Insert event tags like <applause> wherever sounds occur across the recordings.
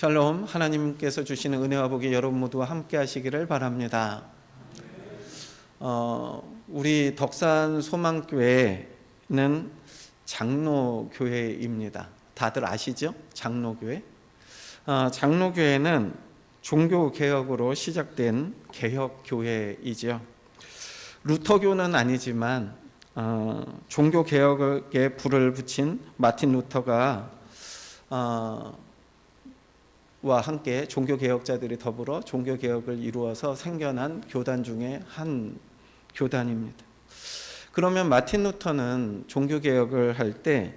샬롬 하나님께서 주시는 은혜와 복이 여러분 모두와 함께 하시기를 바랍니다. 어, 우리 덕산 소망교회는 장로교회입니다. 다들 아시죠? 장로교회. 어, 장로교회는 종교 개혁으로 시작된 개혁 교회이죠. 루터교는 아니지만 어, 종교 개혁에 불을 붙인 마틴 루터가 어, 와 함께 종교 개혁자들이 더불어 종교 개혁을 이루어서 생겨난 교단 중에 한 교단입니다. 그러면 마틴 루터는 종교 개혁을 할 때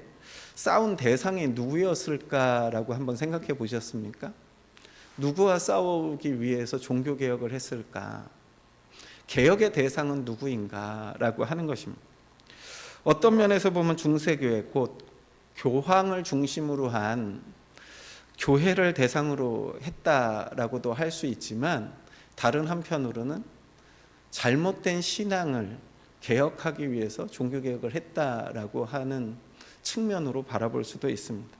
싸운 대상이 누구였을까라고 한번 생각해 보셨습니까? 누구와 싸우기 위해서 종교 개혁을 했을까? 개혁의 대상은 누구인가라고 하는 것입니다. 어떤 면에서 보면 중세교회 곧 교황을 중심으로 한 교회를 대상으로 했다라고도 할 수 있지만 다른 한편으로는 잘못된 신앙을 개혁하기 위해서 종교 개혁을 했다라고 하는 측면으로 바라볼 수도 있습니다.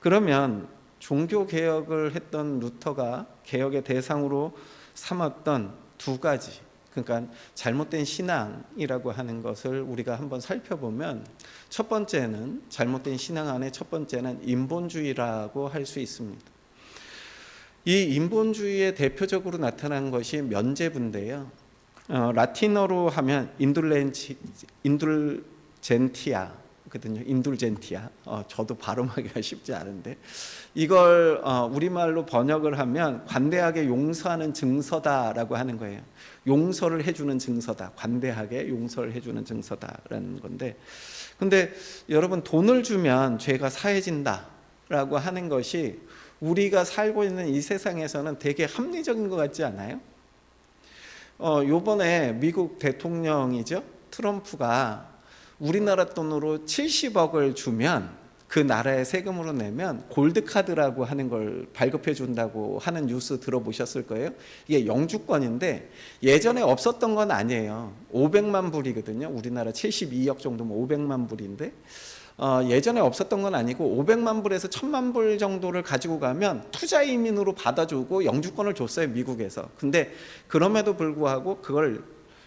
그러면 종교 개혁을 했던 루터가 개혁의 대상으로 삼았던 두 가지 그러니까 잘못된 신앙이라고 하는 것을 우리가 한번 살펴보면 첫 번째는 잘못된 신앙 안에 첫 번째는 인본주의라고 할 수 있습니다. 이 인본주의의 대표적으로 나타난 것이 면제부인데요. 어, 라틴어로 하면 인둘렌치, 인둘젠티아 거든요. 인둘젠티아. 어, 저도 발음하기가 <laughs> 쉽지 않은데 이걸 어, 우리말로 번역을 하면 관대하게 용서하는 증서다라고 하는 거예요. 용서를 해주는 증서다. 관대하게 용서를 해주는 증서다라는 건데, 근데 여러분 돈을 주면 죄가 사해진다라고 하는 것이 우리가 살고 있는 이 세상에서는 되게 합리적인 것 같지 않아요? 어, 요번에 미국 대통령이죠. 트럼프가 우리나라 돈으로 70억을 주면 그 나라의 세금으로 내면 골드카드라고 하는 걸 발급해 준다고 하는 뉴스 들어보셨을 거예요. 이게 영주권인데 예전에 없었던 건 아니에요. 500만 불이거든요. 우리나라 72억 정도면 500만 불인데 어, 예전에 없었던 건 아니고 500만 불에서 1000만 불 정도를 가지고 가면 투자 이민으로 받아주고 영주권을 줬어요 미국에서. 근데 그럼에도 불구하고 그걸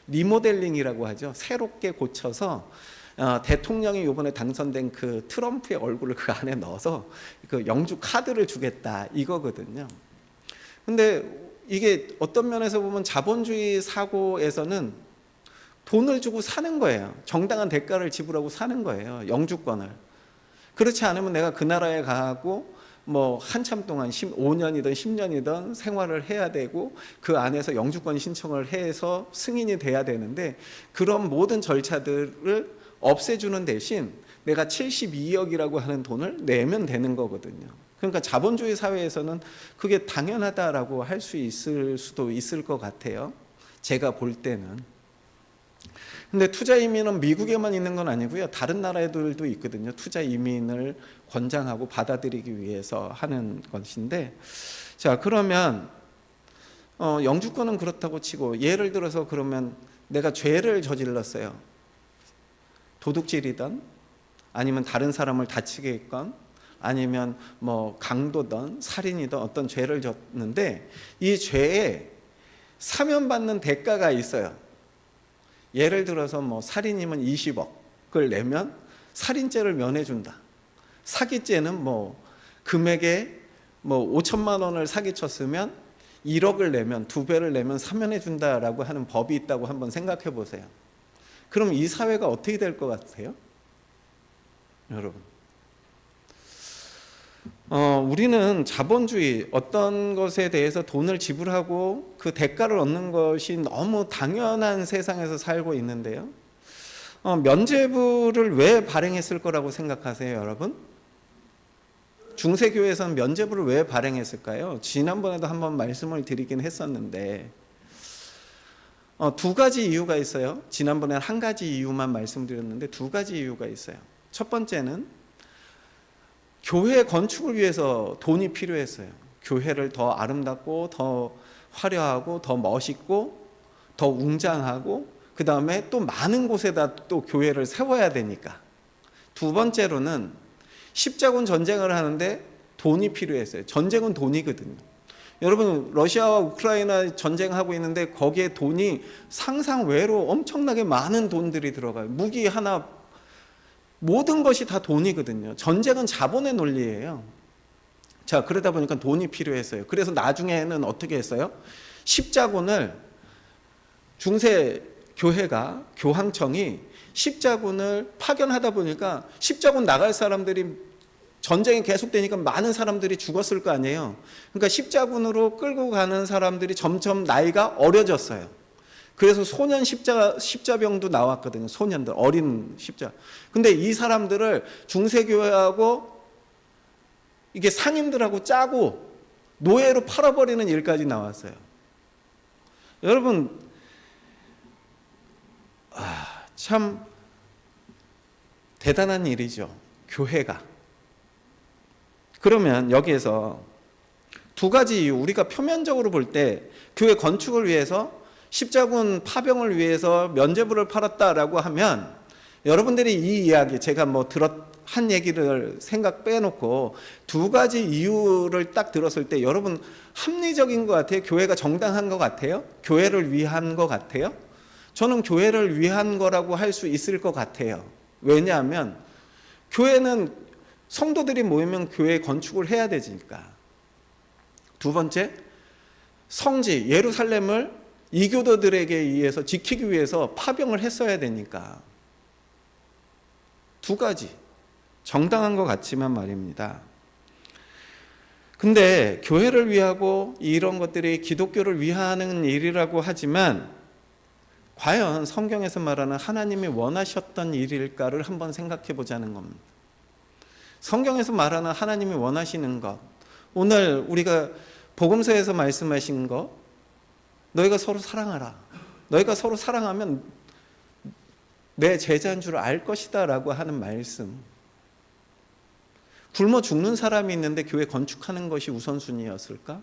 리모델링이라고 하죠. 새롭게 고쳐서 어, 대통령이 이번에 당선된 그 트럼프의 얼굴을 그 안에 넣어서 그 영주 카드를 주겠다 이거거든요. 근데 이게 어떤 면에서 보면 자본주의 사고에서는 돈을 주고 사는 거예요. 정당한 대가를 지불하고 사는 거예요. 영주권을. 그렇지 않으면 내가 그 나라에 가고 뭐 한참 동안 5년이든 10년이든 생활을 해야 되고 그 안에서 영주권 신청을 해서 승인이 돼야 되는데 그런 모든 절차들을 없애주는 대신 내가 72억이라고 하는 돈을 내면 되는 거거든요. 그러니까 자본주의 사회에서는 그게 당연하다라고 할 수 있을 수도 있을 것 같아요. 제가 볼 때는. 근데 투자 이민은 미국에만 있는 건 아니고요. 다른 나라들도 있거든요. 투자 이민을 권장하고 받아들이기 위해서 하는 것인데 자, 그러면 어, 영주권은 그렇다고 치고 예를 들어서 그러면 내가 죄를 저질렀어요. 도둑질이든 아니면 다른 사람을 다치게 했건 아니면 뭐 강도든 살인이든 어떤 죄를 졌는데 이 죄에 사면받는 대가가 있어요. 예를 들어서 뭐 살인이면 20억을 내면 살인죄를 면해준다. 사기죄는 뭐 금액에 뭐 5천만 원을 사기쳤으면 1억을 내면 두 배를 내면 사면해준다라고 하는 법이 있다고 한번 생각해 보세요. 그럼 이 사회가 어떻게 될 것 같아요? 여러분. 어, 우리는 자본주의 어떤 것에 대해서 돈을 지불하고 그 대가를 얻는 것이 너무 당연한 세상에서 살고 있는데요. 어, 면제부를 왜 발행했을 거라고 생각하세요, 여러분? 중세교회에서는 면제부를 왜 발행했을까요? 지난번에도 한번 말씀을 드리긴 했었는데 어, 두 가지 이유가 있어요. 지난번에는 한 가지 이유만 말씀드렸는데 두 가지 이유가 있어요. 첫 번째는 교회 건축을 위해서 돈이 필요했어요. 교회를 더 아름답고 더 화려하고 더 멋있고 더 웅장하고 그 다음에 또 많은 곳에다 또 교회를 세워야 되니까. 두 번째로는 십자군 전쟁을 하는데 돈이 필요했어요. 전쟁은 돈이거든요. 여러분 러시아와 우크라이나 전쟁하고 있는데 거기에 돈이 상상 외로 엄청나게 많은 돈들이 들어가요. 무기 하나 모든 것이 다 돈이거든요. 전쟁은 자본의 논리예요. 자, 그러다 보니까 돈이 필요했어요. 그래서 나중에는 어떻게 했어요? 십자군을 중세 교회가 교황청이 십자군을 파견하다 보니까 십자군 나갈 사람들이 전쟁이 계속되니까 많은 사람들이 죽었을 거 아니에요. 그러니까 십자군으로 끌고 가는 사람들이 점점 나이가 어려졌어요. 그래서 소년 십자 십자병도 나왔거든요. 소년들 어린 십자. 근데 이 사람들을 중세교회하고 이게 상인들하고 짜고 노예로 팔아버리는 일까지 나왔어요. 여러분 아, 참 대단한 일이죠. 교회가. 그러면 여기에서 두 가지 이유 우리가 표면적으로 볼 때 교회 건축을 위해서 십자군 파병을 위해서 면제부를 팔았다라고 하면 여러분들이 이 이야기 제가 뭐 들었 한 얘기를 생각 빼놓고 두 가지 이유를 딱 들었을 때 여러분 합리적인 것 같아요. 교회가 정당한 것 같아요. 교회를 위한 것 같아요. 저는 교회를 위한 거라고 할 수 있을 것 같아요. 왜냐하면 교회는 성도들이 모이면 교회 건축을 해야 되니까. 두 번째, 성지 예루살렘을 이교도들에게 의해서 지키기 위해서 파병을 했어야 되니까. 두 가지 정당한 것 같지만 말입니다. 근데 교회를 위하고 이런 것들이 기독교를 위하는 일이라고 하지만 과연 성경에서 말하는 하나님이 원하셨던 일일까를 한번 생각해 보자는 겁니다. 성경에서 말하는 하나님이 원하시는 것, 오늘 우리가 복음서에서 말씀하신 것, 너희가 서로 사랑하라. 너희가 서로 사랑하면 내 제자인 줄 알 것이다 라고 하는 말씀. 굶어 죽는 사람이 있는데 교회 건축하는 것이 우선순위였을까?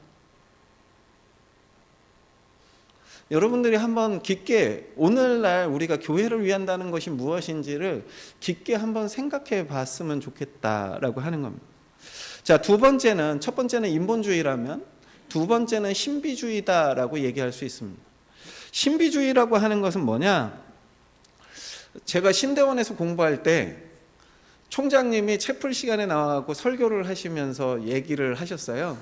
여러분들이 한번 깊게 오늘날 우리가 교회를 위한다는 것이 무엇인지를 깊게 한번 생각해 봤으면 좋겠다라고 하는 겁니다. 자, 두 번째는 첫 번째는 인본주의라면 두 번째는 신비주의다라고 얘기할 수 있습니다. 신비주의라고 하는 것은 뭐냐? 제가 신대원에서 공부할 때 총장님이 채플 시간에 나와갖고 설교를 하시면서 얘기를 하셨어요.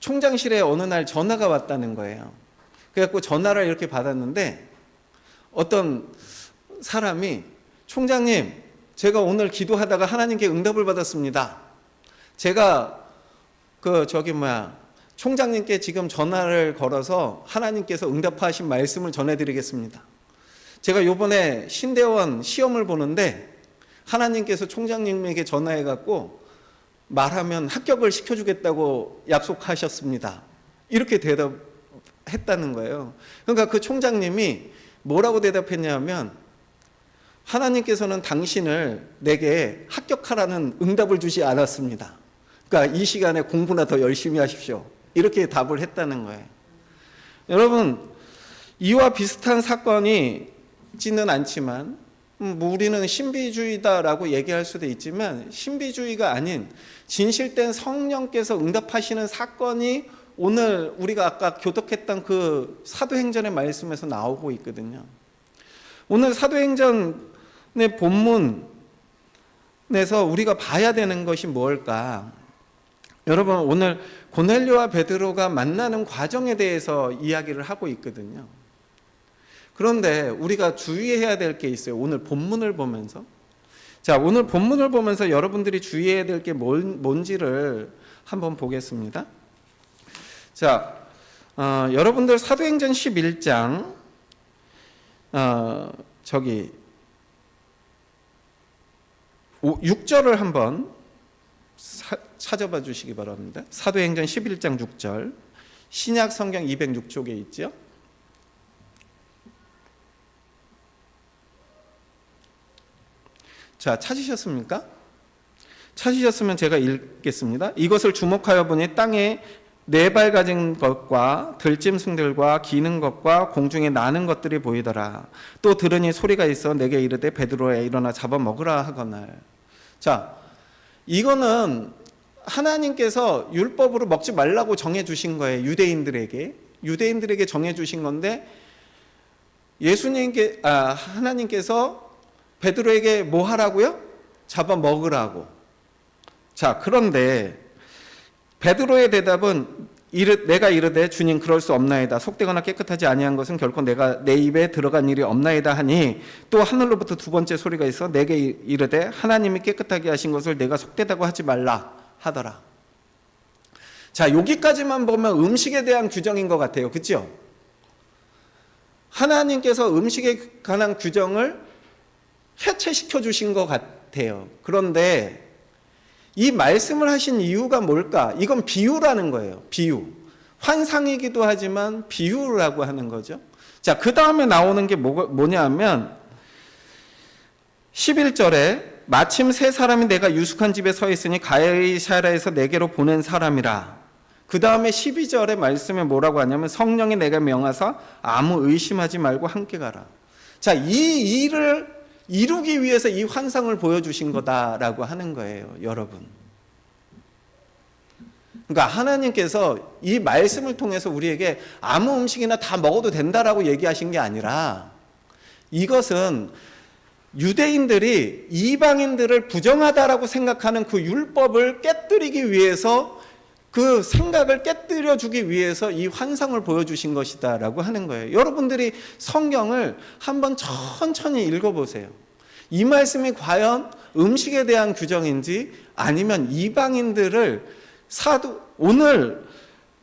총장실에 어느 날 전화가 왔다는 거예요. 그래갖고 전화를 이렇게 받았는데 어떤 사람이 총장님, 제가 오늘 기도하다가 하나님께 응답을 받았습니다. 제가 그 저기 뭐야 총장님께 지금 전화를 걸어서 하나님께서 응답하신 말씀을 전해드리겠습니다. 제가 요번에 신대원 시험을 보는데 하나님께서 총장님에게 전화해갖고 말하면 합격을 시켜주겠다고 약속하셨습니다. 이렇게 대답했다는 거예요. 그러니까 그 총장님이 뭐라고 대답했냐면 하나님께서는 당신을 내게 합격하라는 응답을 주지 않았습니다. 그러니까 이 시간에 공부나 더 열심히 하십시오. 이렇게 답을 했다는 거예요. 여러분, 이와 비슷한 사건이 있지는 않지만 음, 뭐 우리는 신비주의다라고 얘기할 수도 있지만 신비주의가 아닌 진실된 성령께서 응답하시는 사건이 오늘 우리가 아까 교독했던 그 사도행전의 말씀에서 나오고 있거든요. 오늘 사도행전의 본문에서 우리가 봐야 되는 것이 뭘까? 여러분 오늘 고넬료와 베드로가 만나는 과정에 대해서 이야기를 하고 있거든요. 그런데 우리가 주의해야 될 게 있어요. 오늘 본문을 보면서. 자, 오늘 본문을 보면서 여러분들이 주의해야 될 게 뭔지를 한번 보겠습니다. 자, 어, 여러분들 사도행전 11장, 어, 저기, 6절을 한번 사, 찾아봐 주시기 바랍니다. 사도행전 11장 6절. 신약 성경 206쪽에 있죠. 자, 찾으셨습니까? 찾으셨으면 제가 읽겠습니다. 이것을 주목하여 보니 땅에 네발 가진 것과 들짐승들과 기는 것과 공중에 나는 것들이 보이더라. 또 들으니 소리가 있어 내게 이르되 베드로야 일어나 잡아 먹으라 하거늘. 자, 이거는 하나님께서 율법으로 먹지 말라고 정해 주신 거예요. 유대인들에게. 유대인들에게 정해 주신 건데 예수님께 아 하나님께서 베드로에게 뭐 하라고요? 잡아 먹으라고. 자, 그런데 베드로의 대답은 이르, 내가 이르되 주님 그럴 수 없나이다 속되거나 깨끗하지 아니한 것은 결코 내가 내 입에 들어간 일이 없나이다 하니 또 하늘로부터 두 번째 소리가 있어 내게 이르되 하나님이 깨끗하게 하신 것을 내가 속되다고 하지 말라 하더라. 자, 여기까지만 보면 음식에 대한 규정인 것 같아요. 그죠? 하나님께서 음식에 관한 규정을 해체시켜 주신 것 같아요. 그런데 이 말씀을 하신 이유가 뭘까? 이건 비유라는 거예요. 비유. 환상이기도 하지만 비유라고 하는 거죠. 자, 그 다음에 나오는 게 뭐, 뭐냐면 11절에 마침 세 사람이 내가 유숙한 집에 서 있으니 가이사라에서 내게로 보낸 사람이라. 그 다음에 12절의 말씀에 뭐라고 하냐면 성령이 내가 명하사 아무 의심하지 말고 함께 가라. 자, 이 일을 이루기 위해서 이 환상을 보여주신 거다라고 하는 거예요, 여러분. 그러니까 하나님께서 이 말씀을 통해서 우리에게 아무 음식이나 다 먹어도 된다라고 얘기하신 게 아니라 이것은 유대인들이 이방인들을 부정하다라고 생각하는 그 율법을 깨뜨리기 위해서 그 생각을 깨뜨려 주기 위해서 이 환상을 보여주신 것이다라고 하는 거예요. 여러분들이 성경을 한번 천천히 읽어보세요. 이 말씀이 과연 음식에 대한 규정인지 아니면 이방인들을 사도, 오늘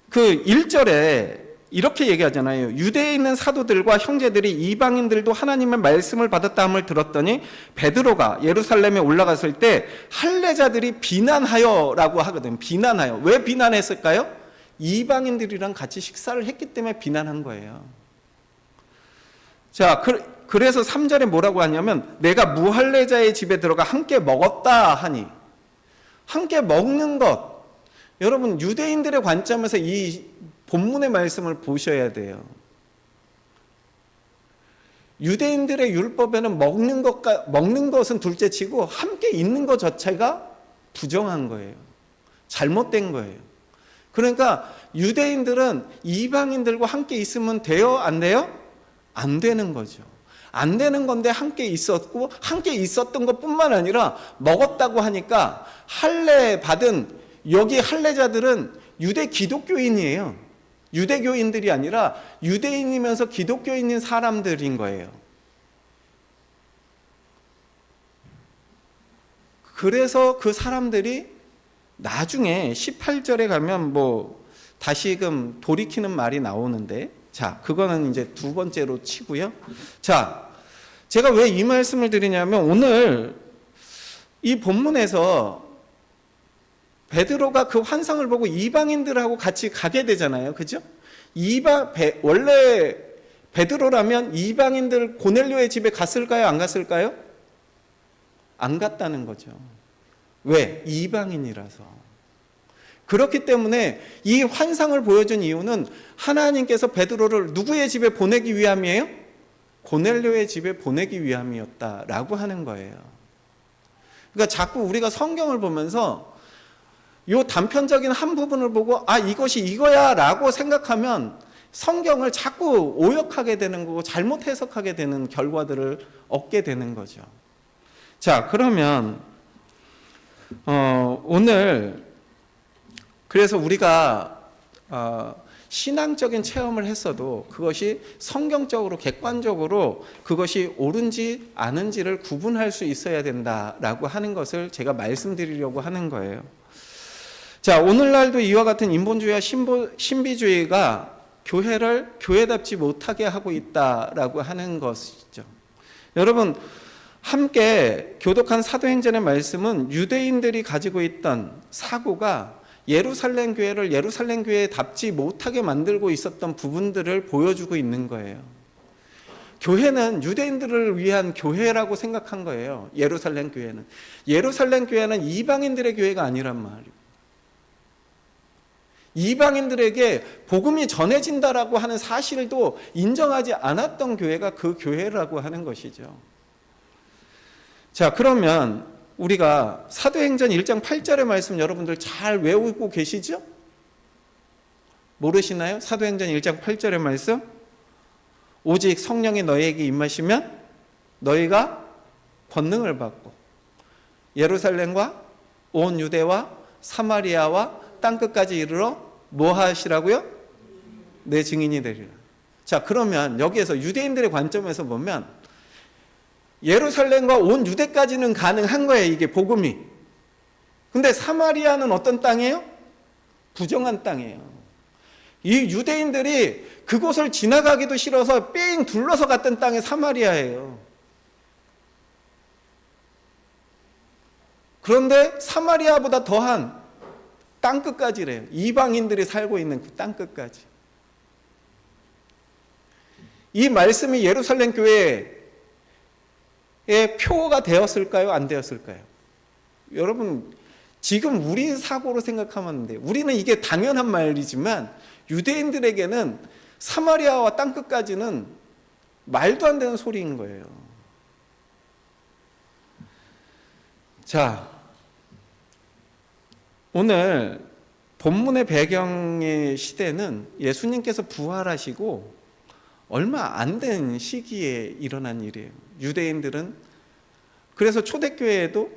그 1절에 이렇게 얘기하잖아요. 유대에 있는 사도들과 형제들이 이방인들도 하나님의 말씀을 받았다함을 들었더니 베드로가 예루살렘에 올라갔을 때 할례자들이 비난하여라고 하거든. 비난하여. 왜 비난했을까요? 이방인들이랑 같이 식사를 했기 때문에 비난한 거예요. 자, 그, 그래서 3절에 뭐라고 하냐면 내가 무할례자의 집에 들어가 함께 먹었다 하니 함께 먹는 것 여러분 유대인들의 관점에서 이 본문의 말씀을 보셔야 돼요. 유대인들의 율법에는 먹는 것과 먹는 것은 둘째치고 함께 있는 것 자체가 부정한 거예요. 잘못된 거예요. 그러니까 유대인들은 이방인들과 함께 있으면 돼요? 안 돼요? 안 되는 거죠. 안 되는 건데 함께 있었고 함께 있었던 것뿐만 아니라 먹었다고 하니까 할례 받은 여기 할례자들은 유대 기독교인이에요. 유대교인들이 아니라 유대인이면서 기독교인인 사람들인 거예요. 그래서 그 사람들이 나중에 18절에 가면 뭐 다시금 돌이키는 말이 나오는데 자, 그거는 이제 두 번째로 치고요. 자, 제가 왜 이 말씀을 드리냐면 오늘 이 본문에서 베드로가 그 환상을 보고 이방인들하고 같이 가게 되잖아요. 그죠? 이방 베, 원래 베드로라면 이방인들 고넬료의 집에 갔을까요? 안 갔을까요? 안 갔다는 거죠. 왜? 이방인이라서. 그렇기 때문에 이 환상을 보여준 이유는 하나님께서 베드로를 누구의 집에 보내기 위함이에요? 고넬료의 집에 보내기 위함이었다라고 하는 거예요. 그러니까 자꾸 우리가 성경을 보면서 요 단편적인 한 부분을 보고 아 이것이 이거야라고 생각하면 성경을 자꾸 오역하게 되는 거고 잘못 해석하게 되는 결과들을 얻게 되는 거죠. 자 그러면 어, 오늘 그래서 우리가 어, 신앙적인 체험을 했어도 그것이 성경적으로 객관적으로 그것이 옳은지 아는지를 구분할 수 있어야 된다라고 하는 것을 제가 말씀드리려고 하는 거예요. 자, 오늘날도 이와 같은 인본주의와 신보, 신비주의가 교회를 교회답지 못하게 하고 있다라고 하는 것이죠. 여러분, 함께 교독한 사도행전의 말씀은 유대인들이 가지고 있던 사고가 예루살렘 교회를 예루살렘 교회답지 못하게 만들고 있었던 부분들을 보여주고 있는 거예요. 교회는 유대인들을 위한 교회라고 생각한 거예요. 예루살렘 교회는. 예루살렘 교회는 이방인들의 교회가 아니란 말이에요. 이방인들에게 복음이 전해진다라고 하는 사실도 인정하지 않았던 교회가 그 교회라고 하는 것이죠. 자, 그러면 우리가 사도행전 1장 8절의 말씀 여러분들 잘 외우고 계시죠? 모르시나요? 사도행전 1장 8절의 말씀 오직 성령이 너희에게 임하시면 너희가 권능을 받고 예루살렘과 온 유대와 사마리아와 땅끝까지 이르러 뭐 하시라고요? 내 증인이 되리라. 자, 그러면 여기에서 유대인들의 관점에서 보면 예루살렘과 온 유대까지는 가능한 거예요, 이게 복음이. 근데 사마리아는 어떤 땅이에요? 부정한 땅이에요. 이 유대인들이 그곳을 지나가기도 싫어서 삥 둘러서 갔던 땅이 사마리아예요. 그런데 사마리아보다 더한 땅 끝까지래요. 이방인들이 살고 있는 그 땅 끝까지. 이 말씀이 예루살렘 교회의 표가 되었을까요? 안 되었을까요? 여러분, 지금 우리 사고로 생각하면 안 돼요. 우리는 이게 당연한 말이지만 유대인들에게는 사마리아와 땅 끝까지는 말도 안 되는 소리인 거예요. 자, 오늘 본문의 배경의 시대는 예수님께서 부활하시고 얼마 안 된 시기에 일어난 일이에요. 유대인들은 그래서 초대교회에도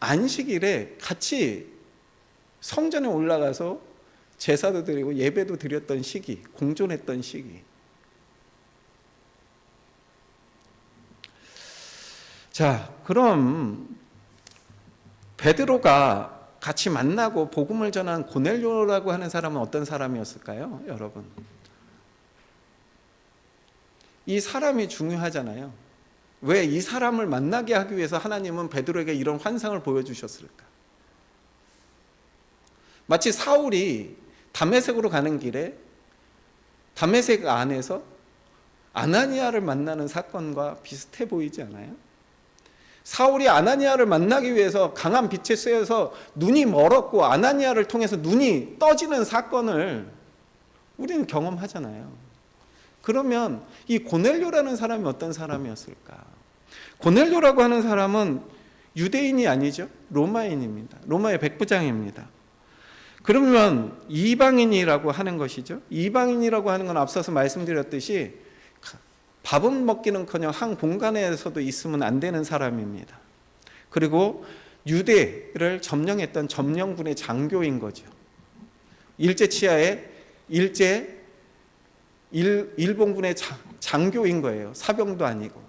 안식일에 같이 성전에 올라가서 제사도 드리고 예배도 드렸던 시기, 공존했던 시기. 자, 그럼 베드로가 같이 만나고 복음을 전한 고넬료라고 하는 사람은 어떤 사람이었을까요, 여러분? 이 사람이 중요하잖아요. 왜 이 사람을 만나게 하기 위해서 하나님은 베드로에게 이런 환상을 보여주셨을까? 마치 사울이 담메색으로 가는 길에 담메색 안에서 아나니아를 만나는 사건과 비슷해 보이지 않아요? 사울이 아나니아를 만나기 위해서 강한 빛에 쐬여서 눈이 멀었고 아나니아를 통해서 눈이 떠지는 사건을 우리는 경험하잖아요. 그러면 이 고넬료라는 사람이 어떤 사람이었을까? 고넬료라고 하는 사람은 유대인이 아니죠. 로마인입니다. 로마의 백부장입니다. 그러면 이방인이라고 하는 것이죠. 이방인이라고 하는 건 앞서서 말씀드렸듯이 밥은 먹기는커녕 한 공간에서도 있으면 안 되는 사람입니다. 그리고 유대를 점령했던 점령군의 장교인 거죠. 일제 치하의 일제 일, 일본군의 장, 장교인 거예요. 사병도 아니고.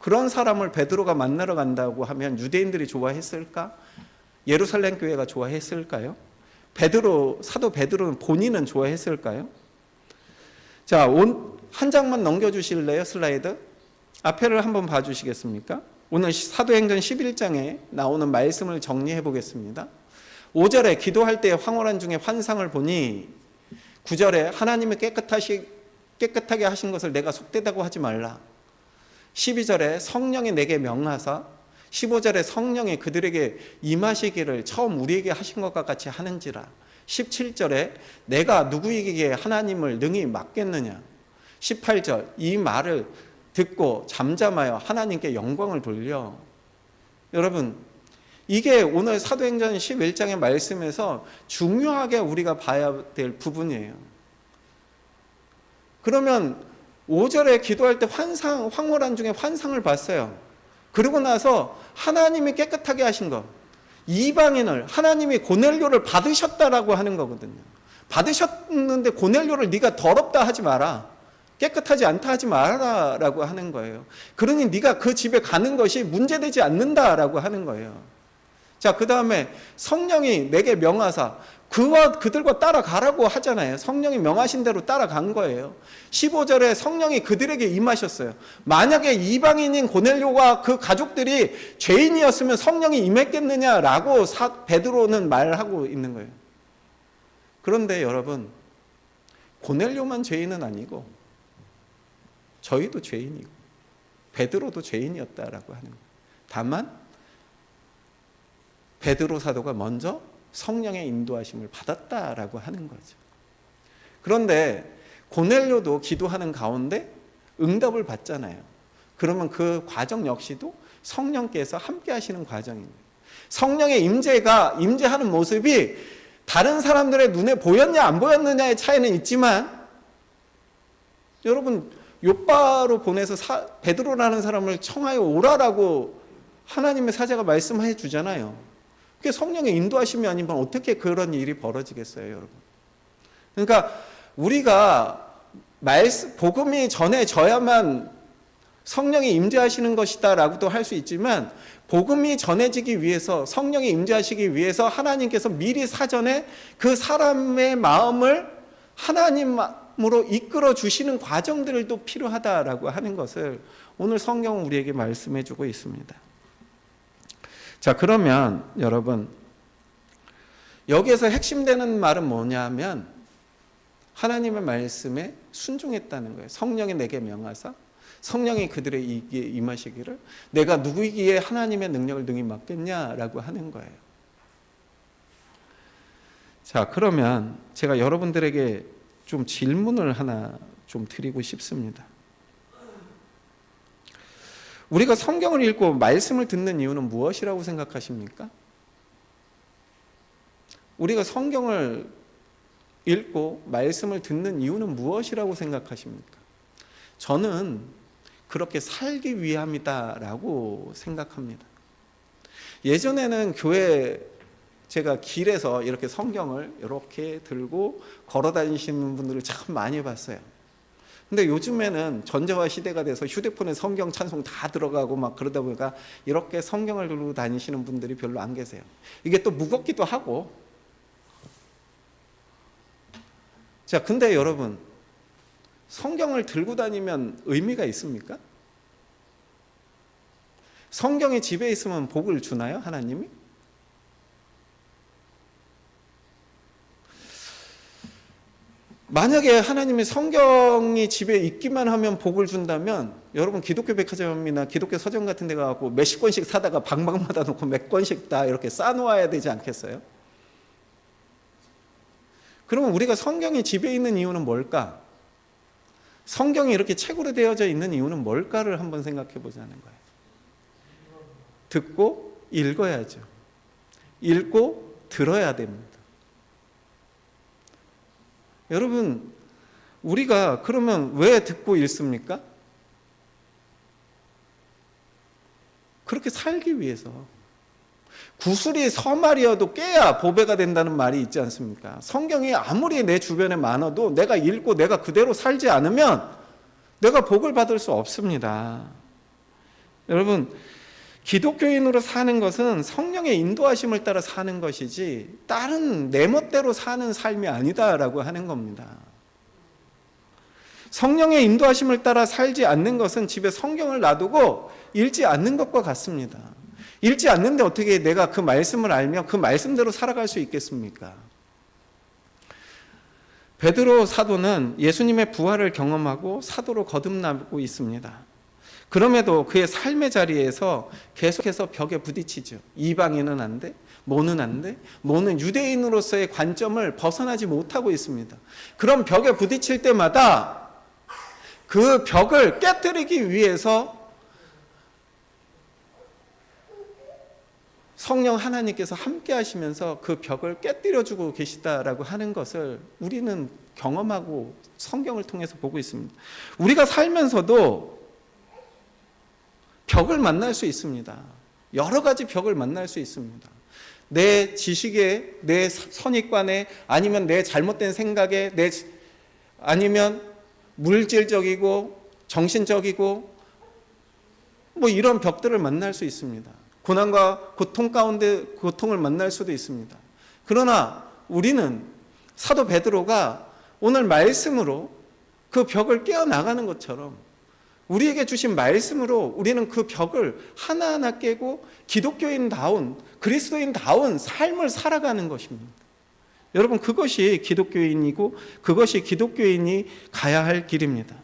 그런 사람을 베드로가 만나러 간다고 하면 유대인들이 좋아했을까? 예루살렘 교회가 좋아했을까요? 베드로 사도 베드로는 본인은 좋아했을까요? 자, 온, 한 장만 넘겨 주실래요? 슬라이드. 앞에를 한번 봐 주시겠습니까? 오늘 사도행전 11장에 나오는 말씀을 정리해 보겠습니다. 5절에 기도할 때 황홀한 중에 환상을 보니 9절에 하나님이 깨끗하시 깨끗하게 하신 것을 내가 속되다고 하지 말라. 12절에 성령이 내게 명하사 15절에 성령이 그들에게 임하시기를 처음 우리에게 하신 것과 같이 하는지라. 17절에 내가 누구에게 하나님을 능히 맡겠느냐. 18절 이 말을 듣고 잠잠하여 하나님께 영광을 돌려. 여러분 이게 오늘 사도행전 11장의 말씀에서 중요하게 우리가 봐야 될 부분이에요. 그러면 5절에 기도할 때 환상, 황홀한 중에 환상을 봤어요. 그러고 나서 하나님이 깨끗하게 하신 것. 이방인을 하나님이 고넬료를 받으셨다라고 하는 거거든요. 받으셨는데 고넬료를 네가 더럽다 하지 마라. 깨끗하지 않다 하지 마라라고 하는 거예요. 그러니 네가 그 집에 가는 것이 문제되지 않는다라고 하는 거예요. 자, 그다음에 성령이 내게 명하사 그와 그들과 따라가라고 하잖아요. 성령이 명하신 대로 따라간 거예요. 15절에 성령이 그들에게 임하셨어요. 만약에 이방인인 고넬료와 그 가족들이 죄인이었으면 성령이 임했겠느냐라고 사, 베드로는 말하고 있는 거예요. 그런데 여러분, 고넬료만 죄인은 아니고 저희도 죄인이고 베드로도 죄인이었다라고 하는 거예요. 다만 베드로 사도가 먼저 성령의 인도하심을 받았다라고 하는 거죠. 그런데 고넬료도 기도하는 가운데 응답을 받잖아요. 그러면 그 과정 역시도 성령께서 함께 하시는 과정입니다. 성령의 임재가 임재하는 모습이 다른 사람들의 눈에 보였냐 안 보였느냐의 차이는 있지만 여러분 요바로 보내서 사, 베드로라는 사람을 청하여 오라라고 하나님의 사자가 말씀해 주잖아요. 그게 성령의 인도하심이 아니면 어떻게 그런 일이 벌어지겠어요, 여러분? 그러니까 우리가 말씀 복음이 전해져야만 성령이 임재하시는 것이다라고도 할 수 있지만 복음이 전해지기 위해서 성령이 임재하시기 위해서 하나님께서 미리 사전에 그 사람의 마음을 하나님으로 이끌어 주시는 과정들도 필요하다라고 하는 것을 오늘 성경은 우리에게 말씀해 주고 있습니다. 자, 그러면 여러분 여기에서 핵심되는 말은 뭐냐면 하나님의 말씀에 순종했다는 거예요. 성령이 내게 명하사 성령이 그들의 이에 임하시기를 내가 누구이기에 하나님의 능력을 능히 맡겠냐라고 하는 거예요. 자, 그러면 제가 여러분들에게 좀 질문을 하나 좀 드리고 싶습니다. 우리가 성경을 읽고 말씀을 듣는 이유는 무엇이라고 생각하십니까? 우리가 성경을 읽고 말씀을 듣는 이유는 무엇이라고 생각하십니까? 저는 그렇게 살기 위함이다라고 생각합니다. 예전에는 교회 제가 길에서 이렇게 성경을 이렇게 들고 걸어 다니시는 분들을 참 많이 봤어요. 근데 요즘에는 전자화 시대가 돼서 휴대폰에 성경 찬송 다 들어가고 막 그러다 보니까 이렇게 성경을 들고 다니시는 분들이 별로 안 계세요. 이게 또 무겁기도 하고. 자, 근데 여러분, 성경을 들고 다니면 의미가 있습니까? 성경이 집에 있으면 복을 주나요, 하나님이? 만약에 하나님의 성경이 집에 있기만 하면 복을 준다면 여러분 기독교 백화점이나 기독교 서점 같은 데 가고 몇십 권씩 사다가 방방마다 놓고 몇 권씩 다 이렇게 쌓아놓아야 되지 않겠어요? 그러면 우리가 성경이 집에 있는 이유는 뭘까? 성경이 이렇게 책으로 되어져 있는 이유는 뭘까를 한번 생각해 보자는 거예요. 듣고 읽어야죠. 읽고 들어야 됩니다. 여러분, 우리가 그러면 왜 듣고 읽습니까? 그렇게 살기 위해서. 구슬이 서말이어도 깨야 보배가 된다는 말이 있지 않습니까? 성경이 아무리 내 주변에 많아도 내가 읽고 내가 그대로 살지 않으면 내가 복을 받을 수 없습니다. 여러분, 기독교인으로 사는 것은 성령의 인도하심을 따라 사는 것이지 다른 내 멋대로 사는 삶이 아니다라고 하는 겁니다. 성령의 인도하심을 따라 살지 않는 것은 집에 성경을 놔두고 읽지 않는 것과 같습니다. 읽지 않는데 어떻게 내가 그 말씀을 알며 그 말씀대로 살아갈 수 있겠습니까? 베드로 사도는 예수님의 부활을 경험하고 사도로 거듭나고 있습니다. 그럼에도 그의 삶의 자리에서 계속해서 벽에 부딪히죠. 이방인은 안 돼, 모는 안 돼, 모는 유대인으로서의 관점을 벗어나지 못하고 있습니다. 그런 벽에 부딪힐 때마다 그 벽을 깨뜨리기 위해서 성령 하나님께서 함께 하시면서 그 벽을 깨뜨려 주고 계시다라고 하는 것을 우리는 경험하고 성경을 통해서 보고 있습니다. 우리가 살면서도 벽을 만날 수 있습니다. 여러 가지 벽을 만날 수 있습니다. 내 지식에, 내 선입관에, 아니면 내 잘못된 생각에, 내 아니면 물질적이고 정신적이고 뭐 이런 벽들을 만날 수 있습니다. 고난과 고통 가운데 고통을 만날 수도 있습니다. 그러나 우리는 사도 베드로가 오늘 말씀으로 그 벽을 깨어 나가는 것처럼 우리에게 주신 말씀으로 우리는 그 벽을 하나하나 깨고 기독교인다운 그리스도인다운 삶을 살아가는 것입니다. 여러분 그것이 기독교인이고 그것이 기독교인이 가야 할 길입니다.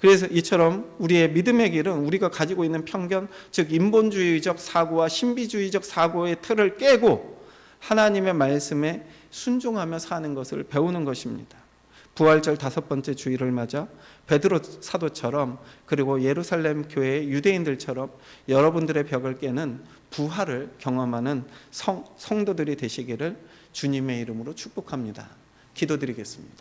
그래서 이처럼 우리의 믿음의 길은 우리가 가지고 있는 편견, 즉 인본주의적 사고와 신비주의적 사고의 틀을 깨고 하나님의 말씀에 순종하며 사는 것을 배우는 것입니다. 부활절 다섯 번째 주일을 맞아 베드로 사도처럼 그리고 예루살렘 교회 유대인들처럼 여러분들의 벽을 깨는 부활을 경험하는 성, 성도들이 되시기를 주님의 이름으로 축복합니다. 기도드리겠습니다.